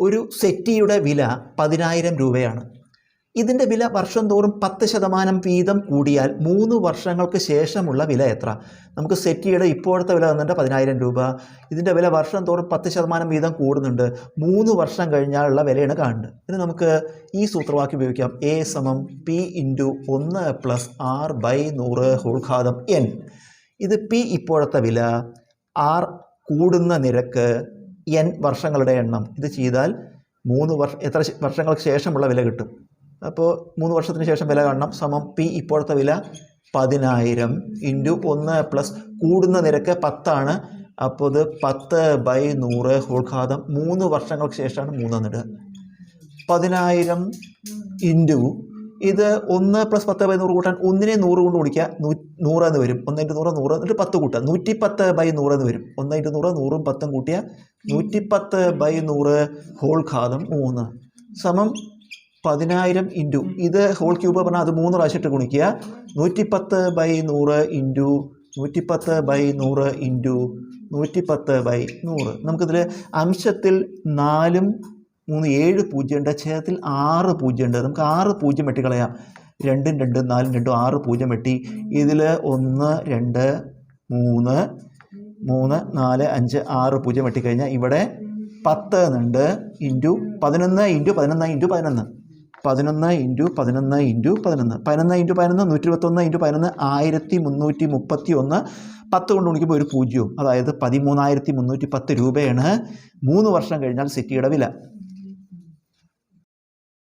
ഒരു സെറ്റിയുടെ വില പതിനായിരം രൂപയാണ്. ഇതിന്റെ വില വർഷം തോറും പത്ത് ശതമാനം വീതം കൂടിയാൽ മൂന്ന് വർഷങ്ങൾക്ക് ശേഷമുള്ള വില എത്ര? നമുക്ക് സെറ്റിയുടെ ഇപ്പോഴത്തെ വില വന്നിട്ട് പതിനായിരം രൂപ. ഇതിന്റെ വില വർഷം തോറും പത്ത് ശതമാനം വീതം കൂടുന്നുണ്ട്. മൂന്ന് വർഷം കഴിഞ്ഞാലുള്ള വിലയാണ് കാണുന്നത്. ഇത് നമുക്ക് ഈ സൂത്രവാക്യം ഉപയോഗിക്കാം. എ സമം പി ഇന്റു ഒന്ന് പ്ലസ് ആർ ബൈ നൂറ് ഹോൾഘാതം എൻ ഇത് പി ഇപ്പോഴത്തെ വില ആർ കൂടുന്ന നിരക്ക് എൻ വർഷങ്ങളുടെ എണ്ണം. ഇത് ചെയ്താൽ മൂന്ന് വർഷ എത്ര വർഷങ്ങൾക്ക് ശേഷമുള്ള വില കിട്ടും. അപ്പോൾ മൂന്ന് വർഷത്തിന് ശേഷം വില കാണണം. സമം പി ഇപ്പോഴത്തെ വില പതിനായിരം ഇന്റു ഒന്ന് പ്ലസ് കൂടുന്ന നിരക്ക് പത്താണ്. അപ്പോൾ ഇത് പത്ത് ബൈ നൂറ് ഹോൾഘാതം മൂന്ന് വർഷങ്ങൾക്ക് ശേഷമാണ് മൂന്ന് എന്നിടുക പതിനായിരം ഇന്റു ഇത് ഒന്ന് പ്ലസ് പത്ത് ബൈ നൂറ് കൂട്ടാൻ ഒന്നിനെ നൂറ് കൊണ്ട് കുടിക്കുക നൂറ് എന്ന് വരും. ഒന്ന് ഇന്റു നൂറ് നൂറ് എന്നിട്ട് പത്ത് കൂട്ടുക. നൂറ്റി പത്ത് ബൈ നൂറ് എന്ന് വരും. ഒന്ന് ഇന്റു നൂറ് നൂറും പത്തും കൂട്ടിയ നൂറ്റിപ്പത്ത് ബൈ നൂറ് ഹോൾ ഘാതം മൂന്ന്. സമം പതിനായിരം ഇന്റു ഇത് ഹോൾ ക്യൂബ് പറഞ്ഞാൽ അത് മൂന്ന് പ്രാവശ്യം ഇട്ട് ഗുണിക്കുക. നൂറ്റിപ്പത്ത് ബൈ നൂറ് ഇന്റു നൂറ്റിപ്പത്ത് ബൈ നൂറ് ഇന്റു നൂറ്റിപ്പത്ത് ബൈ നൂറ്. നമുക്കിതിൽ അംശത്തിൽ നാലും മൂന്ന് ഏഴ് പൂജ്യമുണ്ട്. ഛേദത്തിൽ ആറ് പൂജ്യമുണ്ട്. നമുക്ക് ആറ് പൂജ്യം വെട്ടി കളയാം രണ്ടും രണ്ടും നാലും രണ്ടും ആറ് പൂജ്യം വെട്ടി. ഇതിൽ ഒന്ന് രണ്ട് മൂന്ന് മൂന്ന് നാല് അഞ്ച് ആറ് പൂജ്യം വെട്ടിക്കഴിഞ്ഞാൽ ഇവിടെ പത്ത് എന്നുണ്ട്. ഇന്റു പതിനൊന്ന് ഇന്റു പതിനൊന്ന് ഇന്റു പതിനൊന്ന്. പതിനൊന്ന് ഇന്റു പതിനൊന്ന് ഇന്റു പതിനൊന്ന്. പതിനൊന്ന് ഇന്റു പതിനൊന്ന് നൂറ്റി ഇരുപത്തൊന്ന് ഇന്റു പതിനൊന്ന് ആയിരത്തി മുന്നൂറ്റി മുപ്പത്തി ഒന്ന് പത്ത് കൊണ്ട് ഗുണിക്കുമ്പോൾ ഒരു പൂജ്യവും. അതായത് പതിമൂന്നായിരത്തി മുന്നൂറ്റി പത്ത് രൂപയാണ് മൂന്ന് വർഷം കഴിഞ്ഞാൽ സിറ്റിയുടെ വില.